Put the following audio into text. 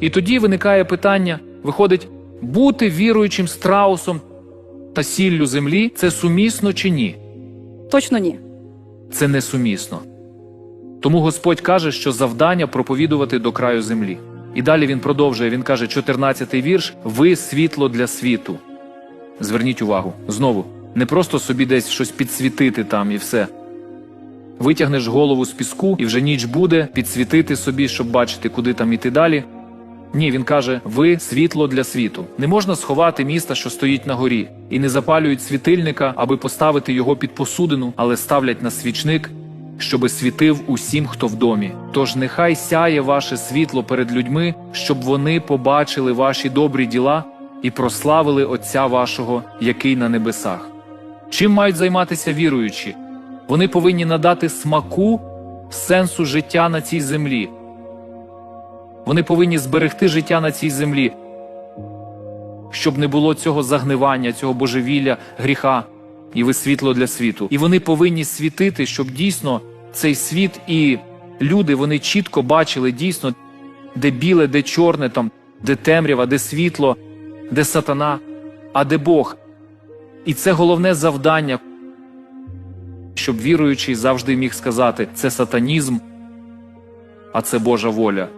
І тоді виникає питання: виходить, бути віруючим страусом та сіллю землі це сумісно чи ні? Точно ні. Це несумісно. Тому Господь каже, що завдання проповідувати до краю землі. І далі він продовжує, він каже, 14-й вірш: ви світло для світу. Зверніть увагу, знову, не просто собі десь щось підсвітити там і все. Витягнеш голову з піску, і вже ніч буде, підсвітити собі, щоб бачити, куди там іти далі. Ні, він каже: ви світло для світу. Не можна сховати міста, що стоїть на горі, і не запалюють світильника, аби поставити його під посудину, але ставлять на свічник, щоби світив усім, хто в домі. Тож нехай сяє ваше світло перед людьми, щоб вони побачили ваші добрі діла і прославили Отця вашого, який на небесах. Чим мають займатися віруючі? Вони повинні надати смаку сенсу життя на цій землі. Вони повинні зберегти життя на цій землі, щоб не було цього загнивання, цього божевілля, гріха, і ви світло для світу. І вони повинні світити, щоб дійсно цей світ і люди вони чітко бачили дійсно, де біле, де чорне, там, де темрява, де світло, де сатана, а де Бог. І це головне завдання, щоб віруючий завжди міг сказати: це сатанізм, а це Божа воля.